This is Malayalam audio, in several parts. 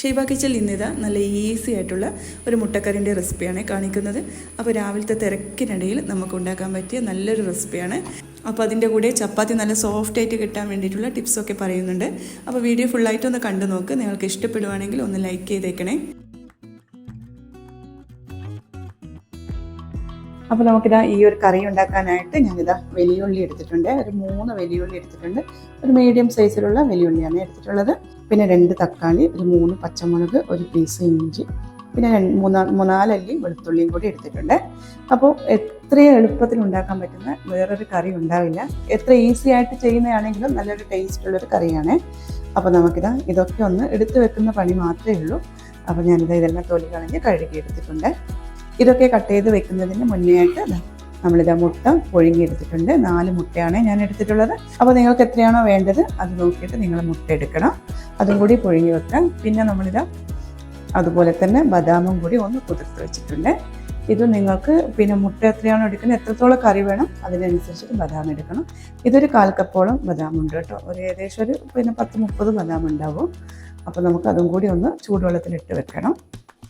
ഷീബ കിച്ചൽ ഇന്നിതാ നല്ല ഈസി ആയിട്ടുള്ള ഒരു മുട്ടക്കറിന്റെ റെസിപ്പിയാണ് കാണിക്കുന്നത്. അപ്പോൾ രാവിലത്തെ തിരക്കിനിടയിൽ നമുക്ക് ഉണ്ടാക്കാൻ പറ്റിയ നല്ലൊരു റെസിപ്പിയാണ്. അപ്പോൾ അതിന്റെ കൂടെ ചപ്പാത്തി നല്ല സോഫ്റ്റ് ആയിട്ട് കിട്ടാൻ വേണ്ടിയിട്ടുള്ള ടിപ്സൊക്കെ പറയുന്നുണ്ട്. അപ്പോൾ വീഡിയോ ഫുള്ളായിട്ട് ഒന്ന് കണ്ടു നോക്ക് നിങ്ങൾക്ക് ഇഷ്ടപ്പെടുവാണെങ്കിൽ ഒന്ന് ലൈക്ക് ചെയ്തേക്കണേ. അപ്പോൾ നമുക്കിതാ ഈ ഒരു കറി ഉണ്ടാക്കാനായിട്ട് ഞാനിതാ വലിയുള്ളി എടുത്തിട്ടുണ്ട്. ഒരു മൂന്ന് വലിയുള്ളി എടുത്തിട്ടുണ്ട്. ഒരു മീഡിയം സൈസിലുള്ള വലിയുള്ളിയാണ് എടുത്തിട്ടുള്ളത്. പിന്നെ രണ്ട് തക്കാളി ഒരു മൂന്ന് പച്ചമുളക് ഒരു പീസ് ഇഞ്ചി. പിന്നെ മൂന്നാ മൂന്നാലല്ലി വെളുത്തുള്ളിയും കൂടി എടുത്തിട്ടുണ്ട്. അപ്പോൾ എത്രയും എളുപ്പത്തിൽ ഉണ്ടാക്കാൻ പറ്റുന്ന വേറൊരു കറി ഉണ്ടാവില്ല. എത്ര ഈസി ആയിട്ട് ചെയ്യുന്നതാണെങ്കിലും നല്ലൊരു ടേസ്റ്റ് ഉള്ളൊരു കറിയാണ്. അപ്പോൾ നമുക്കിതാ ഇതൊക്കെ ഒന്ന് എടുത്തു വെക്കുന്ന പണി മാത്രമേ ഉള്ളൂ. അപ്പോൾ ഞാനിത് ഇതെല്ലാം തൊലി കളഞ്ഞ് കഴുകി എടുത്തിട്ടുണ്ട്. ഇതൊക്കെ കട്ട് ചെയ്ത് വെക്കുന്നതിന് മുന്നേ ആയിട്ട് നമ്മളിത് മുട്ട പുഴുങ്ങിയെടുത്തിട്ടുണ്ട്. നാല് മുട്ടയാണ് ഞാൻ എടുത്തിട്ടുള്ളത്. അപ്പോൾ നിങ്ങൾക്ക് എത്രയാണോ വേണ്ടത് അത് നോക്കിയിട്ട് നിങ്ങൾ മുട്ട എടുക്കണം. അതും കൂടി പുഴുങ്ങി വെക്കാം. പിന്നെ നമ്മളിതാ അതുപോലെ തന്നെ ബദാമും കൂടി ഒന്ന് കുതിർത്ത് വെച്ചിട്ടുണ്ട്. ഇത് നിങ്ങൾക്ക് പിന്നെ മുട്ട എത്രയാണോ എടുക്കുന്നത് എത്രത്തോളം കറി വേണം അതിനനുസരിച്ചിട്ട് ബദാം എടുക്കണം. ഇതൊരു കാൽ കപ്പോളം ബദാം ഉണ്ട് കേട്ടോ. ഒരു ഏകദേശം ഒരു പിന്നെ പത്ത് മുപ്പത് ബദാം ഉണ്ടാവും. അപ്പോൾ നമുക്ക് അതും കൂടി ഒന്ന് ചൂടുവെള്ളത്തിലിട്ട് വെക്കണം.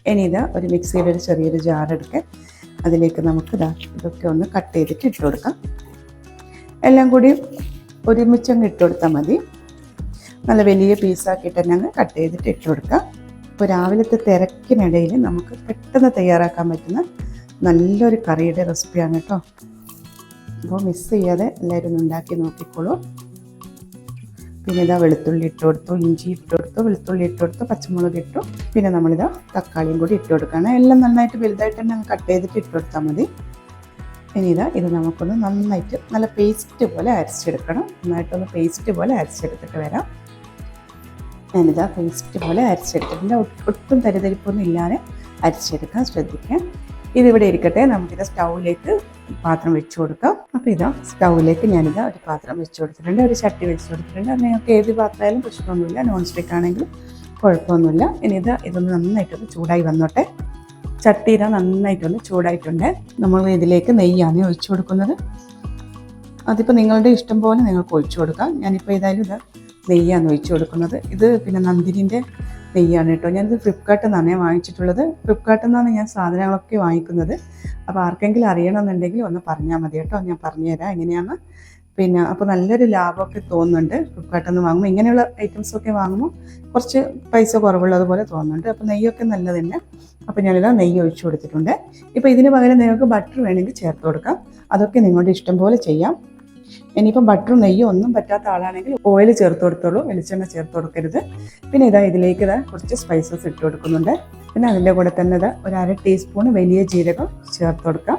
ഇനി ഇതാ ഒരു മിക്സിയുടെ ഒരു ചെറിയൊരു ജാർ എടുക്കുക അതിലേക്ക് നമുക്ക് ഇതാ ഇതൊക്കെ ഒന്ന് കട്ട് ചെയ്തിട്ട് ഇട്ട് കൊടുക്കാം. എല്ലാം കൂടി ഒരുമിച്ചങ്ങ് ഇട്ട് കൊടുത്താൽ മതി. നല്ല വലിയ പീസാക്കിയിട്ട് തന്നെ അങ്ങ് കട്ട് ചെയ്തിട്ട് ഇട്ട് കൊടുക്കാം. ഇപ്പോൾ രാവിലത്തെ തിരക്കിനിടയിൽ നമുക്ക് പെട്ടെന്ന് തയ്യാറാക്കാൻ പറ്റുന്ന നല്ലൊരു കറിയുടെ റെസിപ്പിയാണ് കേട്ടോ. അപ്പോൾ മിസ് ചെയ്യാതെ എല്ലാവരും ഉണ്ടാക്കി നോക്കിക്കോളൂ. പിന്നെ ഇതാ വെളുത്തുള്ളി ഇട്ട് കൊടുത്തു ഇഞ്ചി ഇട്ട് കൊടുത്തു വെളുത്തുള്ളി ഇട്ട് കൊടുത്തു പച്ചമുളക് ഇട്ടു. പിന്നെ നമ്മളിതാ തക്കാളിയും കൂടി ഇട്ട് കൊടുക്കണം എല്ലാം നന്നായിട്ട് വലുതായിട്ട് തന്നെ കട്ട് ചെയ്തിട്ട് ഇട്ട് കൊടുത്താൽ മതി. ഇനി ഇതാ ഇത് നമുക്കൊന്ന് നന്നായിട്ട് നല്ല പേസ്റ്റ് പോലെ അരച്ചെടുക്കണം. നന്നായിട്ടൊന്ന് പേസ്റ്റ് പോലെ അരച്ചെടുത്തിട്ട് വരാം. ഞാനിതാ പേസ്റ്റ് പോലെ അരച്ചെടുത്തിട്ടുണ്ട്. ഒട്ടും തരിതരിപ്പൊന്നും ഇല്ലാതെ അരച്ചെടുക്കാൻ ശ്രദ്ധിക്കാം. ഇതിവിടെ ഇരിക്കട്ടെ. നമുക്കിത് സ്റ്റൗവിലേക്ക് പാത്രം വെച്ച് കൊടുക്കാം. അപ്പോൾ ഇതാ സ്റ്റൗവിലേക്ക് ഞാനിതാ ഒരു പാത്രം വെച്ച് കൊടുത്തിട്ടുണ്ട്. ഒരു ചട്ടി വെച്ച് കൊടുത്തിട്ടുണ്ട്. അത് നിങ്ങൾക്ക് ഏത് പാത്രമായാലും പ്രശ്നമൊന്നുമില്ല. നോൺ സ്റ്റിക്ക് ആണെങ്കിലും കുഴപ്പമൊന്നുമില്ല. ഇനി ഇത് ഇതൊന്ന് നന്നായിട്ടൊന്ന് ചൂടായി വന്നോട്ടെ. ചട്ടി ഇതാ നന്നായിട്ടൊന്ന് ചൂടായിട്ടുണ്ട്. നമ്മൾ ഇതിലേക്ക് നെയ്യാണ് ഒഴിച്ചു കൊടുക്കുന്നത്. അതിപ്പോൾ നിങ്ങളുടെ ഇഷ്ടം പോലെ നിങ്ങൾക്ക് ഒഴിച്ചു കൊടുക്കാം. ഞാനിപ്പോൾ ഏതായാലും ഇത് നെയ്യാണ് ഒഴിച്ചു കൊടുക്കുന്നത്. ഇത് പിന്നെ നന്ദിനിന്റെ നെയ്യാണ് കേട്ടോ. ഞാനിത് ഫ്ലിപ്കാർട്ടിൽ നിന്നാണ് വാങ്ങിച്ചിട്ടുള്ളത്. ഫ്ലിപ്കാർട്ടിൽ നിന്നാണ് ഞാൻ സാധനങ്ങളൊക്കെ വാങ്ങിക്കുന്നത്. അപ്പോൾ ആർക്കെങ്കിലും അറിയണമെന്നുണ്ടെങ്കിൽ ഒന്ന് പറഞ്ഞാൽ മതി കേട്ടോ. ഞാൻ പറഞ്ഞുതരാം എങ്ങനെയാണ്. പിന്നെ അപ്പോൾ നല്ലൊരു ലാഭമൊക്കെ തോന്നുന്നുണ്ട് ഫ്ലിപ്കാർട്ടിൽ നിന്ന് വാങ്ങുമ്പോൾ ഇങ്ങനെയുള്ള ഐറ്റംസൊക്കെ വാങ്ങുമ്പോൾ കുറച്ച് പൈസ കുറവുള്ളതുപോലെ തോന്നുന്നുണ്ട്. അപ്പോൾ നെയ്യൊക്കെ നല്ലത് തന്നെ അപ്പോൾ ഞാനിതാ നെയ്യ് ഒഴിച്ചു കൊടുത്തിട്ടുണ്ട്. ഇപ്പോൾ ഇതിന് പകരം നിങ്ങൾക്ക് ബട്ടർ വേണമെങ്കിൽ ചേർത്ത് കൊടുക്കാം. അതൊക്കെ നിങ്ങളുടെ ഇഷ്ടം പോലെ ചെയ്യാം. ഇനിയിപ്പം ബട്ടറും നെയ്യും ഒന്നും പറ്റാത്ത ആളാണെങ്കിൽ ഓയിൽ ചേർത്ത് കൊടുത്തോളൂ വെളിച്ചെണ്ണ ചേർത്ത് കൊടുക്കരുത്. പിന്നെ ഇതാ ഇതിലേക്ക് ഇതാ കുറച്ച് സ്പൈസസ് ഇട്ട് കൊടുക്കുന്നുണ്ട്. പിന്നെ അതിന്റെ കൂടെ തന്നെ ഇതാ ഒരു അര ടീസ്പൂൺ വലിയ ജീരകം ചേർത്ത് കൊടുക്കാം.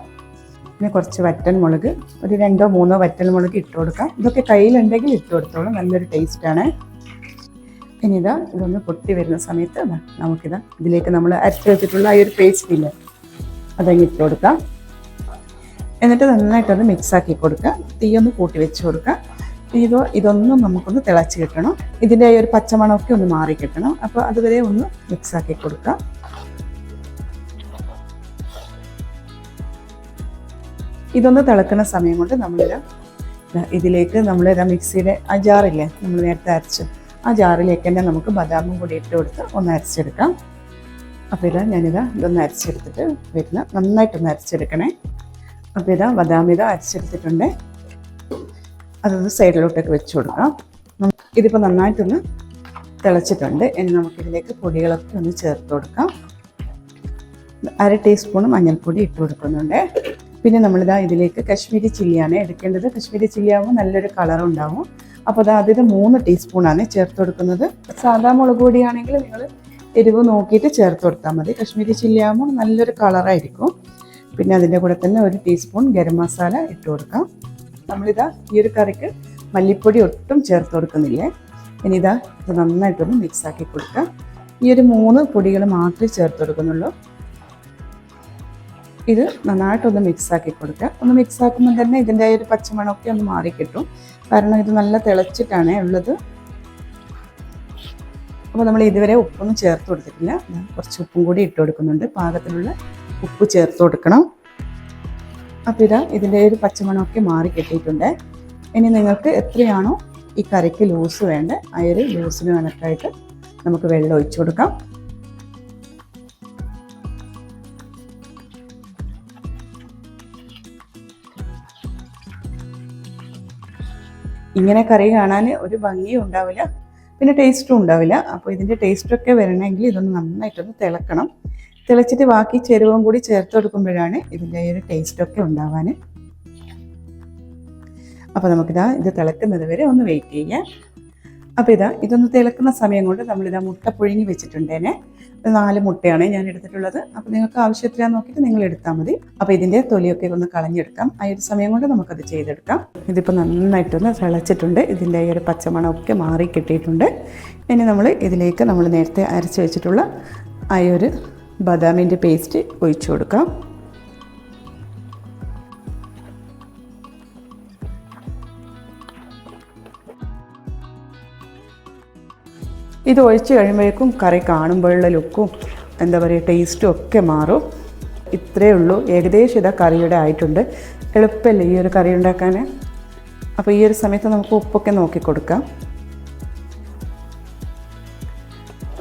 പിന്നെ കുറച്ച് വറ്റൻ മുളക് ഒരു രണ്ടോ മൂന്നോ വറ്റൻ മുളക് ഇട്ട് കൊടുക്കാം. ഇതൊക്കെ കയ്യിലുണ്ടെങ്കിൽ ഇട്ട് കൊടുത്തോളൂ നല്ലൊരു ടേസ്റ്റാണ് പിന്നെ ഇതാ ഇതൊന്ന് പൊട്ടി വരുന്ന സമയത്ത് നമുക്കിതാ ഇതിലേക്ക് നമ്മൾ അരച്ച് വെച്ചിട്ടുള്ള ആ ഒരു പേസ്റ്റ് ഇല്ല അതങ്ങ് ഇട്ട് കൊടുക്കാം. എന്നിട്ട് നന്നായിട്ടൊന്ന് മിക്സ് ആക്കി കൊടുക്കുക. തീയൊന്ന് കൂട്ടി വെച്ച് കൊടുക്കുക. ഇത് ഇതൊന്നും നമുക്കൊന്ന് തിളച്ച് കിട്ടണം. ഇതിന്റെ ഒരു പച്ചമണമൊക്കെ ഒന്ന് മാറി കിട്ടണം. അപ്പോൾ അതുവരെ ഒന്ന് മിക്സ് ആക്കി കൊടുക്കുക. ഇതൊന്ന് തിളക്കുന്ന സമയം കൊണ്ട് നമ്മളിത് ഇതിലേക്ക് നമ്മൾ മിക്സിയുടെ ആ ജാറില്ലേ നമ്മൾ നേരത്തെ അരച്ച്. ആ ജാറിലേക്ക് തന്നെ നമുക്ക് ബദാമും കൂടി ഇട്ട് കൊടുത്ത് ഒന്ന് അരച്ചെടുക്കാം. അപ്പോൾ ഇതാ ഞാനിതാ ഇതൊന്ന് അരച്ചെടുത്തിട്ട് വരുന്ന നന്നായിട്ടൊന്ന് അരച്ചെടുക്കണേ. അപ്പോൾ ഇതാ ബദാം ഇതാ അരച്ചെടുത്തിട്ടുണ്ട്. അതൊന്ന് സൈഡിലോട്ടൊക്കെ വെച്ച് കൊടുക്കാം. ഇതിപ്പോൾ നന്നായിട്ടൊന്ന് തിളച്ചിട്ടുണ്ട്. ഇനി നമുക്കിതിലേക്ക് പൊടികളൊക്കെ ഒന്ന് ചേർത്ത് കൊടുക്കാം. അര ടീസ്പൂൺ മഞ്ഞൾപ്പൊടി ഇട്ട് കൊടുക്കുന്നുണ്ട്. പിന്നെ നമ്മളിതാ ഇതിലേക്ക് കശ്മീരി ചില്ലിയാണ് എടുക്കേണ്ടത്. കശ്മീരി ചില്ലിയാകുമ്പോൾ നല്ലൊരു കളർ ഉണ്ടാവും. അപ്പോൾ അതാ അതിൽ മൂന്ന് ടീസ്പൂണാണ് ചേർത്ത് കൊടുക്കുന്നത്. സാധാ മുളക് പൊടിയാണെങ്കിൽ നിങ്ങൾ എരിവ് നോക്കിയിട്ട് ചേർത്ത് കൊടുത്താൽ മതി. കശ്മീരി ചില്ലിയാകുമ്പോൾ നല്ലൊരു കളറായിരിക്കും പിന്നെ അതിന്റെ കൂടെ തന്നെ ഒരു ടീസ്പൂൺ ഗരം മസാല ഇട്ട് കൊടുക്കാം. നമ്മളിതാ ഈ ഒരു കറിക്ക് മല്ലിപ്പൊടി ഒട്ടും ചേർത്ത് കൊടുക്കുന്നില്ലേ? ഇനി ഇതാ ഇത് നന്നായിട്ടൊന്ന് മിക്സാക്കി കൊടുക്കാം. ഈ ഒരു മൂന്ന് പൊടികൾ മാത്രമേ ചേർത്ത് കൊടുക്കുന്നുള്ളൂ. ഇത് നന്നായിട്ടൊന്ന് മിക്സാക്കി കൊടുക്കുക ഒന്ന് മിക്സാക്കുമ്പോൾ തന്നെ ഇതിന്റെ ഒരു പച്ചമണമൊക്കെ ഒന്ന് മാറിക്കിട്ടും. കാരണം ഇത് നല്ല തിളച്ചിട്ടാണ് ഉള്ളത്. അപ്പോൾ നമ്മൾ ഇതുവരെ ഉപ്പൊന്നും ചേർത്ത് കൊടുത്തിട്ടില്ല. കുറച്ച് ഉപ്പും കൂടി ഇട്ട് കൊടുക്കുന്നുണ്ട്. പാകത്തിലുള്ള ഉപ്പ് ചേർത്ത് കൊടുക്കണം. അപ്പോൾ ഇതാ ഇതിന്റെ ഒരു പച്ചമണമൊക്കെ മാറി കിട്ടിയിട്ടുണ്ട്. ഇനി നിങ്ങൾക്ക് എത്രയാണോ ഈ കറിക്ക് ലൂസ് വേണ്ട ആ ഒരു ലൂസിന് കണക്കായിട്ട് നമുക്ക് വെള്ളം ഒഴിച്ചു കൊടുക്കാം. ഇങ്ങനെ കറി കാണാൻ ഒരു ഭംഗിയും ഉണ്ടാവില്ല പിന്നെ ടേസ്റ്റും ഉണ്ടാവില്ല. അപ്പോൾ ഇതിന്റെ ടേസ്റ്റൊക്കെ വരണമെങ്കിൽ ഇതൊന്ന് നന്നായിട്ടൊന്ന് തിളക്കണം. തിളച്ചിട്ട് ബാക്കി ചേരുവയും കൂടി ചേർത്ത് കൊടുക്കുമ്പോഴാണ് ഇതിന്റെ ഒരു ടേസ്റ്റ് ഒക്കെ ഉണ്ടാവാൻ. അപ്പോൾ നമുക്കിതാ ഇത് തിളക്കുന്നത് വരെ ഒന്ന് വെയിറ്റ് ചെയ്യാം. അപ്പോൾ ഇതാ ഇതൊന്ന് തിളക്കുന്ന സമയം കൊണ്ട് നമ്മളിതാ മുട്ട പുഴുങ്ങി വെച്ചിട്ടുണ്ടേനെ നാല് മുട്ടയാണ് ഞാൻ എടുത്തിട്ടുള്ളത്. അപ്പോൾ നിങ്ങൾക്ക് ആവശ്യത്തിലാന്ന് നോക്കിയിട്ട് നിങ്ങൾ എടുത്താൽ മതി. അപ്പോൾ ഇതിന്റെ തൊലിയൊക്കെ ഒന്ന് കളഞ്ഞെടുക്കാം. ആ ഒരു സമയം കൊണ്ട് നമുക്കത് ചെയ്തെടുക്കാം. ഇതിപ്പോൾ നന്നായിട്ടൊന്ന് തിളച്ചിട്ടുണ്ട്. ഇതിന്റെ ഈ ഒരു പച്ചമണമൊക്കെ മാറി കിട്ടിയിട്ടുണ്ട്. ഇനി നമ്മൾ ഇതിലേക്ക് നമ്മൾ നേരത്തെ അരച്ച് വെച്ചിട്ടുള്ള ആ ഒരു ബദാമിന്റെ പേസ്റ്റ് ഒഴിച്ചു കൊടുക്കാം. ഇത് ഒഴിച്ച് കഴിയുമ്പോഴേക്കും കറി കാണുമ്പോഴുള്ള ലുക്കും എന്താ പറയുക ടേസ്റ്റും ഒക്കെ മാറും. ഇത്രയേ ഉള്ളൂ. ഏകദേശം ഇതാ കറിയുടെ ആയിട്ടുണ്ട്. എളുപ്പമല്ലേ ഈ ഒരു കറി ഉണ്ടാക്കാൻ? അപ്പോൾ ഈ ഒരു സമയത്ത് നമുക്ക് ഉപ്പൊക്കെ നോക്കി കൊടുക്കാം.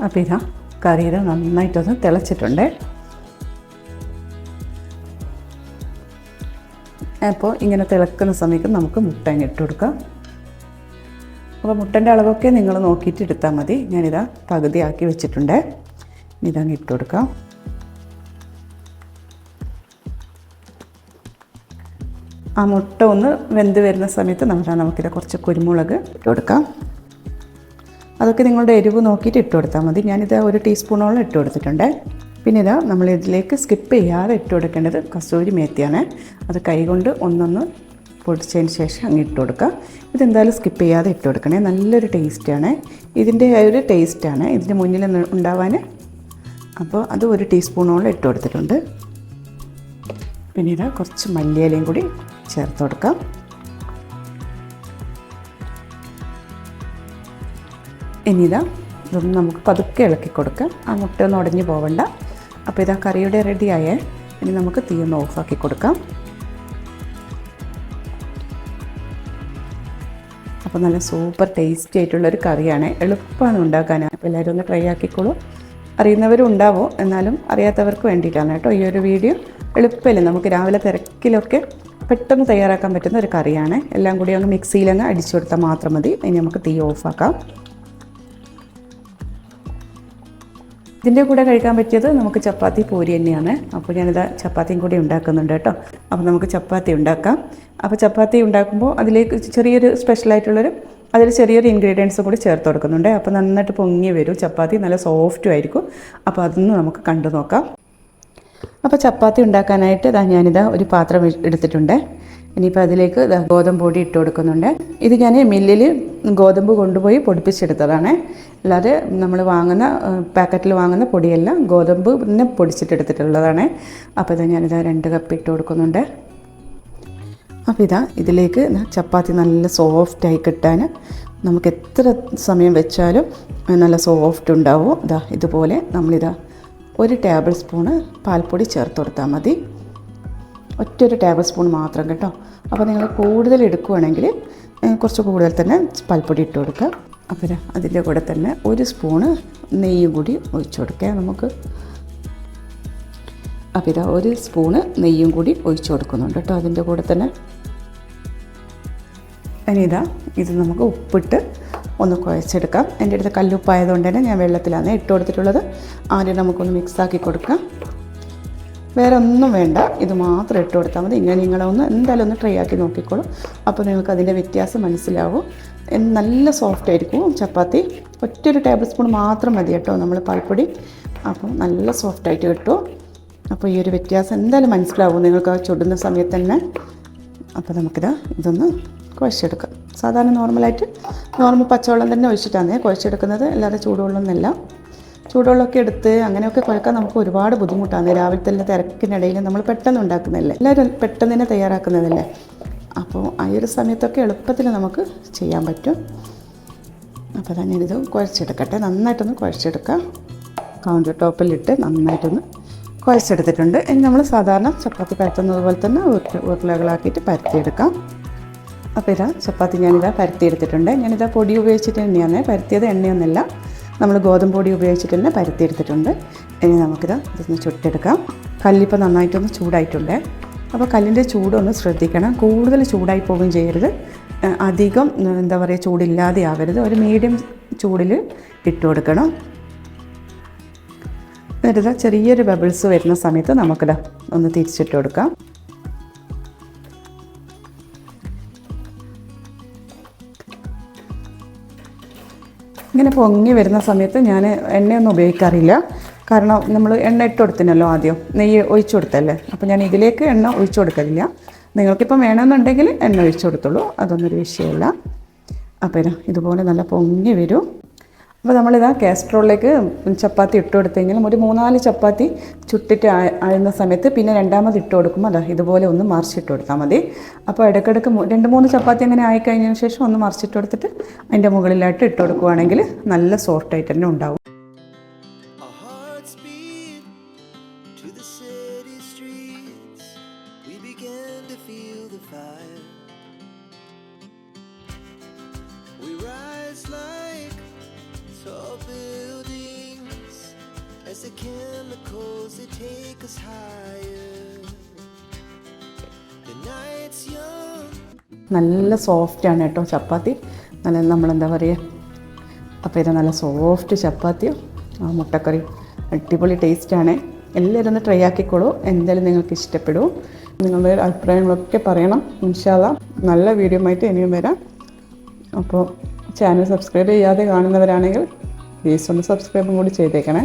അപ്പോൾ ഇതാ കറിയിൽ നന്നായിട്ടൊന്ന് തിളച്ചിട്ടുണ്ട്. അപ്പോൾ ഇങ്ങനെ തിളക്കുന്ന സമയത്ത് നമുക്ക് മുട്ട ഇട്ട് കൊടുക്കാം. അപ്പോൾ മുട്ടന്റെ അളവൊക്കെ നിങ്ങൾ നോക്കിയിട്ട് എടുത്താൽ മതി. ഞാനിതാ പകുതിയാക്കി വെച്ചിട്ടുണ്ട്. ഇതാ ഇട്ട് കൊടുക്കാം. ആ മുട്ട ഒന്ന് വെന്ത് വരുന്ന സമയത്ത് നമുക്ക് നമുക്കിത് കുറച്ച് കുരുമുളക് ഇട്ട് കൊടുക്കാം. അതൊക്കെ നിങ്ങളുടെ എരിവ് നോക്കിയിട്ട് ഇട്ട് കൊടുത്താൽ മതി. ഞാനിത് ഒരു ടീസ്പൂണോളം ഇട്ട് കൊടുത്തിട്ടുണ്ട്. പിന്നെ ഇതാ നമ്മൾ ഇതിലേക്ക് സ്കിപ്പ് ചെയ്യാതെ ഇട്ട് കൊടുക്കേണ്ടത് കസൂരി മേത്തിയാണ്. അത് കൈകൊണ്ട് ഒന്നൊന്ന് പൊടിച്ചതിന് ശേഷം അങ്ങ് ഇട്ട് കൊടുക്കുക. ഇതെന്തായാലും സ്കിപ്പ് ചെയ്യാതെ ഇട്ട് കൊടുക്കണേ. നല്ലൊരു ടേസ്റ്റാണ് ഇതിന്റെ ഒരു ടേസ്റ്റാണ് ഇതിന്റെ മുന്നിൽ ഉണ്ടാവാൻ. അപ്പോൾ അത് ഒരു ടീസ്പൂണോളം ഇട്ട് കൊടുത്തിട്ടുണ്ട്. പിന്നെ കുറച്ച് മല്ലിയിലയും കൂടി ചേർത്ത് കൊടുക്കാം. ഇനി ഇതാ ഇതൊന്ന് നമുക്ക് പതുക്കെ ഇളക്കി കൊടുക്കാം. ആ മുട്ട ഒന്ന് ഉടഞ്ഞു പോവണ്ട. അപ്പോൾ ഇതാ കറിയുടെ റെഡിയായേ. ഇനി നമുക്ക് തീ ഒന്ന് ഓഫാക്കി കൊടുക്കാം. അപ്പോൾ നല്ല സൂപ്പർ ടേസ്റ്റി ആയിട്ടുള്ളൊരു കറിയാണ്. എളുപ്പമാണ് ഉണ്ടാക്കാൻ അപ്പോൾ എല്ലാവരും ഒന്ന് ട്രൈ ആക്കിക്കോളൂ. അറിയുന്നവരും ഉണ്ടാവും? എന്നാലും അറിയാത്തവർക്ക് വേണ്ടിയിട്ടാണ് കേട്ടോ ഈ ഒരു വീഡിയോ എളുപ്പമല്ലേ? നമുക്ക് രാവിലെ തിരക്കിലൊക്കെ പെട്ടെന്ന് തയ്യാറാക്കാൻ പറ്റുന്ന ഒരു കറിയാണ്. എല്ലാം കൂടി അങ്ങ് മിക്സിയിലങ്ങ് അടിച്ചു കൊടുത്താൽ മാത്രം മതി. ഇനി നമുക്ക് തീ ഓഫാക്കാം ഇതിന്റെ കൂടെ കഴിക്കാൻ പറ്റിയത് നമുക്ക് ചപ്പാത്തി പൂരി തന്നെയാണ്. അപ്പോൾ ഞാനിത് ചപ്പാത്തിയും കൂടി ഉണ്ടാക്കുന്നുണ്ട് കേട്ടോ. അപ്പോൾ നമുക്ക് ചപ്പാത്തി ഉണ്ടാക്കാം. അപ്പോൾ ചപ്പാത്തി ഉണ്ടാക്കുമ്പോൾ അതിലേക്ക് ചെറിയൊരു സ്പെഷ്യലായിട്ടുള്ളൊരു അതിൽ ചെറിയൊരു ഇൻഗ്രീഡിയൻസും കൂടി ചേർത്ത് കൊടുക്കുന്നുണ്ട്. അപ്പോൾ നന്നായിട്ട് പൊങ്ങി വരും. ചപ്പാത്തി നല്ല സോഫ്റ്റും ആയിരിക്കും. അപ്പോൾ അതൊന്ന് നമുക്ക് കണ്ടു നോക്കാം. അപ്പോൾ ചപ്പാത്തി ഉണ്ടാക്കാനായിട്ട് ഇതാ ഞാനിതാ ഒരു പാത്രം എടുത്തിട്ടുണ്ട്. ഇനിയിപ്പോൾ അതിലേക്ക് ഗോതമ്പ് പൊടി ഇട്ട് കൊടുക്കുന്നുണ്ട്. ഇത് ഞാൻ മില്ലിൽ ഗോതമ്പ് കൊണ്ടുപോയി പൊടിപ്പിച്ചെടുത്തതാണ്. അല്ലാതെ നമ്മൾ വാങ്ങുന്ന പാക്കറ്റിൽ വാങ്ങുന്ന പൊടിയല്ല ഗോതമ്പ് പിന്നെ പൊടിച്ചിട്ടെടുത്തിട്ടുള്ളതാണ്. അപ്പോൾ ഇതാ ഞാനിത് രണ്ട് കപ്പ് ഇട്ട് കൊടുക്കുന്നുണ്ട്. അപ്പോൾ ഇതാ ഇതിലേക്ക് ചപ്പാത്തി നല്ല സോഫ്റ്റായി കിട്ടാൻ നമുക്ക് എത്ര സമയം വെച്ചാലും നല്ല സോഫ്റ്റ് ഉണ്ടാവും. ഇതാ ഇതുപോലെ നമ്മളിതാ ഒരു ടേബിൾ സ്പൂണ് പാൽപ്പൊടി ചേർത്ത് കൊടുത്താൽ മതി. ഒറ്റൊരു ടേബിൾ സ്പൂൺ മാത്രം കേട്ടോ. അപ്പോൾ നിങ്ങൾ കൂടുതൽ എടുക്കുകയാണെങ്കിൽ കുറച്ച് കൂടുതൽ തന്നെ പൽപ്പൊടി ഇട്ട് കൊടുക്കുക. അപ്പോൾ അതിന്റെ കൂടെ തന്നെ ഒരു സ്പൂണ് നെയ്യും കൂടി ഒഴിച്ചു കൊടുക്കുക നമുക്ക്. അപ്പോൾ ഇതാ ഒരു സ്പൂണ് നെയ്യും കൂടി ഒഴിച്ചു കൊടുക്കുന്നുണ്ട് കേട്ടോ അതിന്റെ കൂടെ തന്നെ. ഇനി ഇത് നമുക്ക് ഉപ്പിട്ട് ഒന്ന് കുഴച്ചെടുക്കാം. എന്റെ അടുത്ത് കല്ലുപ്പായതുകൊണ്ട് തന്നെ ഞാൻ വെള്ളത്തിലാണ് ഇട്ട് കൊടുത്തിട്ടുള്ളത്. ആദ്യം നമുക്കൊന്ന് മിക്സാക്കി കൊടുക്കാം. വേറെ ഒന്നും വേണ്ട. ഇത് മാത്രം ഇട്ട് കൊടുത്താൽ മതി. ഇങ്ങനെ നിങ്ങളൊന്ന് എന്തായാലും ഒന്ന് ട്രൈ ആക്കി നോക്കിക്കോളൂ. അപ്പോൾ നിങ്ങൾക്ക് അതിന്റെ വ്യത്യാസം മനസ്സിലാവും. നല്ല സോഫ്റ്റ് ആയിരിക്കും. ചപ്പാത്തി ഒറ്റൊരു ടേബിൾ സ്പൂൺ മാത്രം മതി കേട്ടോ നമ്മൾ പാൽപ്പൊടി. അപ്പം നല്ല സോഫ്റ്റായിട്ട് കിട്ടും. അപ്പോൾ ഈ ഒരു വ്യത്യാസം എന്തായാലും മനസ്സിലാവും നിങ്ങൾക്ക് ചുടുന്ന സമയത്ത് തന്നെ. അപ്പോൾ നമുക്കിത് ഇതൊന്ന് കുഴച്ചെടുക്കാം. സാധാരണ നോർമലായിട്ട് നോർമൽ പച്ചവെള്ളം തന്നെ ഒഴിച്ചിട്ടാണ് കുഴച്ചെടുക്കുന്നത്. അല്ലാതെ ചൂടുവെള്ളം എന്നല്ല ചൂടുവെള്ളമൊക്കെ എടുത്ത് അങ്ങനെയൊക്കെ കുഴക്കാൻ നമുക്ക് ഒരുപാട് ബുദ്ധിമുട്ടാണ്. രാവിലെ തന്നെ തിരക്കിനിടയിൽ നമ്മൾ പെട്ടെന്ന് ഉണ്ടാക്കുന്നതല്ലേ? എല്ലാവരും പെട്ടെന്ന് തന്നെ തയ്യാറാക്കുന്നതല്ലേ? അപ്പോൾ ആ ഒരു സമയത്തൊക്കെ എളുപ്പത്തിൽ നമുക്ക് ചെയ്യാൻ പറ്റും. അപ്പോൾ തന്നെ ഇത് കുഴച്ചെടുക്കട്ടെ. നന്നായിട്ടൊന്ന് കുഴച്ചെടുക്കാം. കൗണ്ടർ ടോപ്പിലിട്ട് നന്നായിട്ടൊന്ന് കുഴച്ചെടുത്തിട്ടുണ്ട്. ഇനി നമ്മൾ സാധാരണ ചപ്പാത്തി പരത്തുന്നത് പോലെ തന്നെ ഉരുള ഉരുളകളാക്കിയിട്ട് പരത്തിയെടുക്കാം. അപ്പോൾ ഇതാ ചപ്പാത്തി ഞാനിതാ പരത്തിയെടുത്തിട്ടുണ്ട്. ഞാനിതാ പൊടി ഉപയോഗിച്ചിട്ട് തന്നെയാണ് പരത്തിയത് എണ്ണയൊന്നുമില്ല. നമ്മൾ ഗോതമ്പ് പൊടി ഉപയോഗിച്ചിട്ട് തന്നെ പരത്തിയെടുത്തിട്ടുണ്ട് ഇനി നമുക്കിത് ഇതൊന്ന് ചുട്ടെടുക്കാം. കല്ലിപ്പോൾ നന്നായിട്ടൊന്ന് ചൂടായിട്ടുണ്ട്. അപ്പോൾ കല്ലിന്റെ ചൂടൊന്ന് ശ്രദ്ധിക്കണം. കൂടുതൽ ചൂടായി പോവുകയും ചെയ്യരുത്. അധികം എന്താ പറയുക ചൂടില്ലാതെ ആവരുത്. ഒരു മീഡിയം ചൂടിൽ ഇട്ട് കൊടുക്കണം. എന്നിട്ട് ചെറിയൊരു ബബിൾസ് വരുന്ന സമയത്ത് നമുക്കിത് ഒന്ന് തിരിച്ചിട്ട് കൊടുക്കാം. ഇങ്ങനെ പൊങ്ങി വരുന്ന സമയത്ത് ഞാൻ എണ്ണയൊന്നും ഉപയോഗിക്കാറില്ല. കാരണം നമ്മൾ എണ്ണ ഇട്ട് കൊടുത്തിനല്ലോ ആദ്യം. നെയ്യ് ഒഴിച്ചു കൊടുത്തല്ലേ? അപ്പോൾ ഞാൻ ഇതിലേക്ക് എണ്ണ ഒഴിച്ചു കൊടുക്കലില്ല. നിങ്ങൾക്കിപ്പം വേണമെന്നുണ്ടെങ്കിൽ എണ്ണ ഒഴിച്ചു കൊടുത്തോളൂ. അതൊന്നൊരു വിഷയമല്ല അപ്പോൾ ഇതുപോലെ നല്ല പൊങ്ങി വരും. അപ്പോൾ നമ്മളിതാ കാസ്ട്രോളിലേക്ക് ചപ്പാത്തി ഇട്ട് കൊടുത്തെങ്കിലും ഒരു മൂന്നാൽ ചപ്പാത്തി ചുട്ടിട്ട് ആഴുന്ന സമയത്ത് പിന്നെ രണ്ടാമത് ഇട്ട് കൊടുക്കുമ്പോൾ അതാ ഇതുപോലെ ഒന്ന് മറിച്ചിട്ട് കൊടുത്താൽ മതി. അപ്പോൾ ഇടയ്ക്കിടയ്ക്ക് രണ്ട് മൂന്ന് ചപ്പാത്തി അങ്ങനെ ആയിക്കഴിഞ്ഞതിന് ശേഷം ഒന്ന് മറിച്ചിട്ട് കൊടുത്തിട്ട് അതിന്റെ മുകളിലായിട്ട് ഇട്ട് കൊടുക്കുവാണെങ്കിൽ നല്ല സോഫ്റ്റ് ആയിട്ട് തന്നെ ഉണ്ടാവും. Rise like tall buildings as the chemicals they take us higher. The night's young. നല്ല സോഫ്റ്റാണ് കേട്ടോ ചപ്പാത്തി. നല്ല നമ്മളെന്താ പറയുക അപ്പോൾ ഇത് നല്ല സോഫ്റ്റ് ചപ്പാത്തിയും ആ മുട്ടക്കറി അടിപൊളി ടേസ്റ്റാണ് എല്ലാവരും ഒന്ന് ട്രൈ ആക്കിക്കോളൂ. എന്തായാലും നിങ്ങൾക്ക് ഇഷ്ടപ്പെടും. നിങ്ങളുടെ അഭിപ്രായങ്ങളൊക്കെ പറയണം. ഇൻഷാല്ല നല്ല വീഡിയോ ആയിട്ട് ഇനിയും വരാം. അപ്പോൾ ചാനൽ സബ്സ്ക്രൈബ് ചെയ്യാതെ കാണുന്നവരാണെങ്കിൽ പ്ലീസ് ഒന്ന് സബ്സ്ക്രൈബും കൂടി ചെയ്തേക്കണേ.